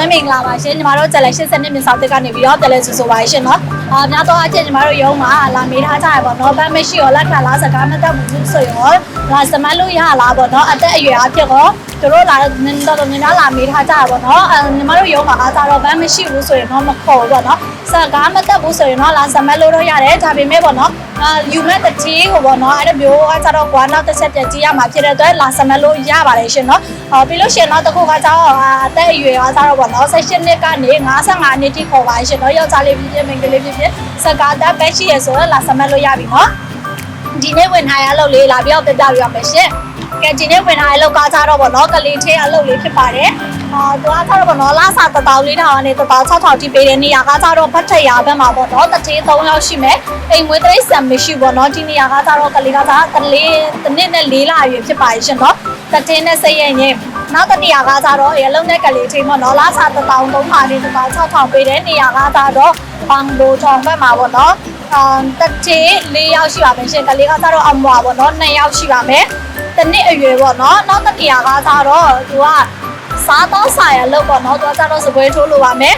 မမင်္ဂလာပါရှင်ညီမတို့ဂျက်လက်80နှစ်မြင့်ဆောင်တက်ကနေပြီးတော့တယ်လဲဆိုဆိုပါရှင်နော်အာများတော့အချက်ညီမတို့ရုံးမှာလာမေးထားကြရပါတော့ဗတ်မရှိရောလက်ခံလားစကားမတတ်ဘူးဆိုရောလာစမတ်လို့ရလားပေါ့နော်အသက်အရွယ်အဖြစ်ရောသူ တို့လာတော့တော်များများလာမေးထားကြရပါတော့အဲညီမတို့ရုံးမှာအားကြတော့ဗတ်မရှိဘူးဆိုရင်တော့မခေါ်ဘူးပေါ့နော်စကားမတတ်ဘူးဆိုရင်တော့လာစမတ်လို့တော့ရတယ်ဒါပေမဲ့ပေါ့နော်အာယူမဲ့တတိကိုပေါ့နော်အဲ့ဒါမျိုးအားကြတော့ကွာနောက်တစ်ချက်ပြကြည့်ရမှာဖြစ်တဲ့အတွက်လာစမတ်လို့ရပါတယ်ရှင်နော်အော်ပြီးလို့ရှင်တော့တခုကကြောင်းအသက်အရွယ်အားကြတော့ပေါ့နော်16နှစ်ကနေ55နှစ်ထိခေါ်ပါရှင်နော်ယောက်ျားလေးဖြစ်ဖြစ်မိန်းကလေးဖြစ်ဖြစ်စကားတက်ပဲရှိရဆိုတော့လာစမတ်လို့ရပြီနော်ဒီနေ့ဝင်ထားရအလုပ်လေးလာပြီးတော့ပြပြပြရမယ်ရှင် ကဲဒီနေ့ဝင်ထားရအလုပ်ကားကြတော့ပေါ့နော်ကလေးသေးအလုပ်လေးဖြစ်ပါတယ်အာသူကကြတော့ပေါ့နော်လာစာတတောင်လေးထောင်ကနေတတောင်6000ထိပေးတဲ့နေရာကကြတော့ဖတ်ထက်ရဘက်မှာပေါ့နော်တတိ3ယောက်ရှိမယ်အိမ်မွေးတိရစ္ဆာန်မရှိပေါ့နော်ဒီနေရာကကြတော့ကလေးကကြတလေးတစ်နှစ်နဲ့၄လအရွယ်ဖြစ်ပါရှင်နော်တတိနဲ့စိတ်ရရင်နောက်တနေရာကကြတော့ရေလုံးနဲ့ကလေးထိပေါ့နော်လာစာတတောင်3ပါးနဲ့တတောင်6000ပေးတဲ့နေရာကကြတော့ဘန်ဘိုထောင်ဘက်မှာပေါ့နော်အာတတိ၄ယောက်ရှိပါမယ်ရှင်ကလေးကကြတော့အမွာပေါ့နော်2ယောက်ရှိပါမယ် တစ်နှစ်အရွယ်ပေါ့နော်နောက်တနေရာကကြတော့သူကစားတော့ဆိုင်ရလို့ပေါ့နော်သူကကြတော့စပွဲထိုးလိုပါမယ်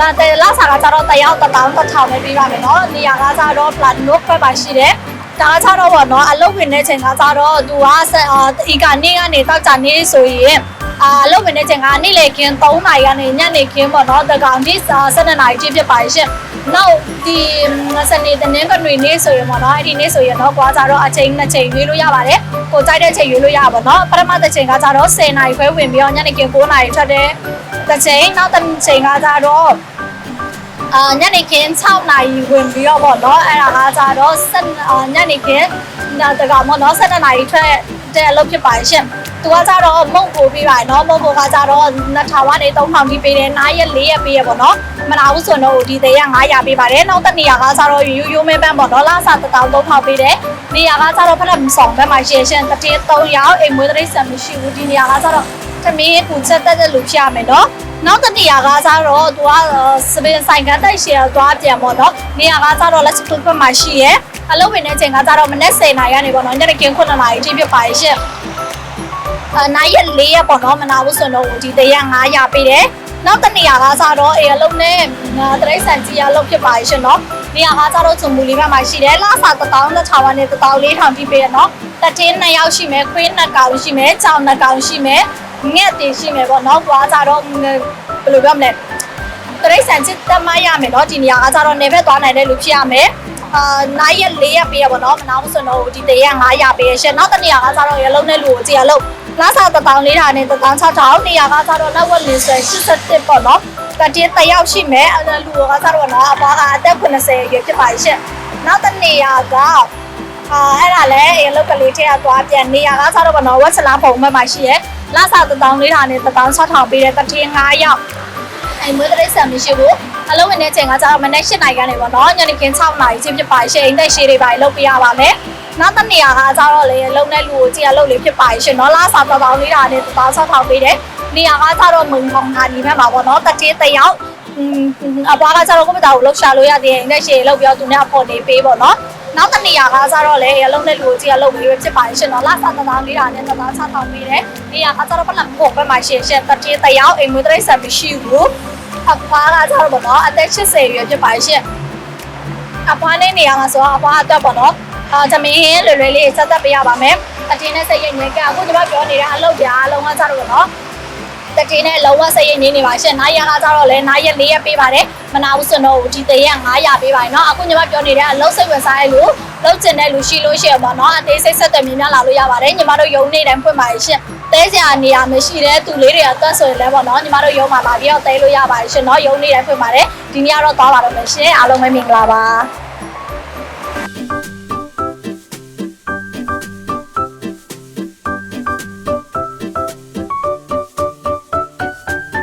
လာတယ်လာစားကကြတော့တယောက်တစ်တောင်းတစ်ထောင်ပဲပြီးပါမယ်နော်နေရာကကြတော့ plat no ဖက်ပါရှိတယ်ဒါကကြတော့ပေါ့နော်အလုပ်ဝင်တဲ့ချိန်ကကြတော့သူကဆက်အာဒီကနေကနေတောက်ကြနေဆိုရင် အာအလုပ်ဝင်တဲ့ချိန်ကနေ့လေခင်း3နာရီကနေညနေခင်းပေါ့နော်တကောင်ဒီ7နာရီတိဖြစ်ပါရှင်နောက်ဒီစနေတနင်္ဂနွေနေ့ဆိုရင်ပေါ့နော်အဲ့ဒီနေ့ဆိုရင်တော့ကွာကြတော့အချိန်နှစ်ချိန်ရွေးလို့ရပါတယ်ကိုကြိုက်တဲ့ချိန်ရွေးလို့ရပါတော့ပထမတစ်ချိန်ကကြတော့10နာရီခွဲဝင်ပြီးတော့ညနေခင်း9နာရီထွက်တဲ့တစ်ချိန်နောက်တစ်ချိန်ကကြတော့အာညနေခင်း6နာရီဝင်ပြီးတော့ပေါ့နော်အဲ့ဒါကကြတော့7အာညနေခင်းတကောင်ပေါ့နော်7နာရီထွက် တဲ့အလုပ်ဖြစ်ပါရှင်သူကကြတော့မုံပို့ပြီးပါနော်မုံပို့ကကြတော့2000ကနေ3000ထိပေးတယ်နားရက်4ရက်ပေးရပေါ့နော်မနာဘူးဆိုတော့ဒီသေးရ900ပေးပါတယ်နောက်တစ်နေရာကကြတော့ရိုးရိုးမဲပန်းပေါ့နော်လာစား1000ပေးတယ်နေရာကကြတော့ဖက်လက်မဆောင်ဘက်မှာရှယ်ရှင်တစ်တေး3ရောက်အိမ်မွေးတိရစ္ဆာန်မရှိဘူးဒီနေရာကကြတော့သမီးပူချက်တက်တဲ့လူဖြစ်ရမယ်နော် နောက်တစ်နေရာကကြတော့သူကစပင်ဆိုင်ကတိုက်ရှယ်သွားပြန်ပေါ့နော်နေရာကကြတော့လက်စတူဘက်မှာရှိရဲအလုပ်ဝင်တဲ့ချိန်ကကြတော့မနေ့10နာရီကနေပေါ့နော်ညနေခင်း9နာရီထိဖြစ်ပါရဲ့ရှင်အနိုင်ရက်၄ရက်ပေါ့နော်မနာဘူးဆိုတော့ဒီတရက်900ပေးတယ်နောက်တစ်နေရာကစားတော့အေးအလုံးနဲ့တရိတ်ဆန်ကြီးရလုံးဖြစ်ပါရှင်နော်နေရာကစားတော့ချုံမူလေးဘက်မှာရှိတယ်လာစာ1000တစ်ချာဝါနဲ့1400ထိပေးရနော်တတင်း2ယောက်ရှိမယ်ခွေး2ကောင်ရှိမယ်ကြောင်2ကောင်ရှိမယ် ငှက်တင်ရှိမယ်ပေါ့နော်ပွားစားတော့ဘယ်လိုပြောမလဲတရိတ်ဆန်စစ်တမရမယ်နော်ဒီနေရာကစားတော့နေဘက်သွားနိုင်တဲ့လူဖြစ်ရမယ်အာနိုင်ရက်၄ရက်ပေးရပါတော့မနာဘူးဆိုတော့ဒီတရက်900ပေးရရှင်နောက်တစ်နေရာကစားတော့ရလုံးနဲ့လူကိုကြည့်ရလို့လာစားတထောင်လေးတာနဲ့တထောင်6000နေရာကစားတော့လက်ဝက်လင်းဆွဲ87ပေါ့နော်တတိတယောက်ရှိမယ်အဲ့ဒါလူကစားတော့နော်အပွားကအသက်80ရွယ်ဖြစ်ပါရှင်နောက်တစ်နေရာက အာအဲ့ဒါလည်းအလုတ်ကလေးထဲကသွားပြန်နေရာကစားတော့နော်ဝက်စလာပုံမှန်မှာရှိရဲလာစားတထောင်လေးတာနဲ့တထောင်6000ပေးတဲ့တတိ9ယောက်အိမ်မွေးတရိတ်ဆန်မရှိဘူးအလုံးဝင်တဲ့ချိန်ကကျတော့မနေ့၈နာရီကနေပေါ့နော်ညနေခင်း6နာရီချင်းဖြစ်ပါရှယ်အိမ်တက်ရှည်တွေပါလုပ်ပြရပါမယ်နောက်တစ်နေရာကကျတော့လေလုံတဲ့လူကိုကြည့်ရလုပ်လေးဖြစ်ပါရှင်နော်လာစာတော်တော်လေးတာနဲ့တောင်းဆောက်ထောင်ပေးတယ်နေရာကကျတော့မုံထောင်ဟာဒီဘက်မှာပေါ့နော်တတိတယောက်အပွားကကျတော့ကွန်ပျူတာကိုလှုပ်ရှားလို့ရတဲ့အိမ်တက်ရှည်လုပ်ပြီးတော့သူနဲ့အဖို့နေပေးပေါ့နော် နောက်တစ်နေရာကကျတော့လေရလုံးတဲ့လူကိုကြည့်ရလုပ်ပြီးဖြစ်ပါရှင်နော်လာစာတော်တော်လေးတာနဲ့တောင်းဆောက်ထောင်ပေးတယ်နေရာကကျတော့ပလက်ဖို့ဘက်မှာရှင်ရှင်တတိတယောက်အိမ်မွေးတရိတ်ဆန်မရှိဘူးအဖွားကကြတော့ပေါ့နော်အသက်80ရွယ်ဖြစ်ပါရှင့်အဖွားနေနေရမှာဆိုတော့အဖွားအတွက်ပေါ့နော်အာသမင်းလွယ်လွယ်လေးဆက်သက်ပေးရပါမယ်အတင်းနဲ့စိတ်ရိပ်ငယ်ကအခုကျွန်မပြောနေတဲ့အလုပ်ပြအလုံးဝကြတော့ပေါ့နော် တတိနဲ့လုံးဝစိတ်ရိပ်နေနေပါရှင့်နိုင်ရကကြတော့လဲနိုင်ရ၄ရက်ပေးပါတယ်မနာဘူးဆိုတော့ဒီတရက်900ပေးပါတယ်เนาะအခုညီမပြောနေတဲ့အလုပ်စိတ်ဝင်စားရလို့လုပ်ချင်တဲ့လူရှိလို့ရှိရပါတော့အသေးစိတ်ဆက်သက်မြင်များလာလို့ရပါတယ်ညီမတို့ယုံနေတိုင်းဖွင့်ပါရှင့်တဲစရာနေရာမရှိတဲ့သူလေးတွေအတွက်ဆိုရင်လည်းပေါ့နော်ညီမတို့ယုံမှာလာပြီးတော့တဲလို့ရပါတယ်ရှင်เนาะယုံနေတိုင်းဖွင့်ပါတယ်ဒီနေ့ကတော့သွားပါတော့မယ်ရှင်အားလုံးပဲမင်္ဂလာပါ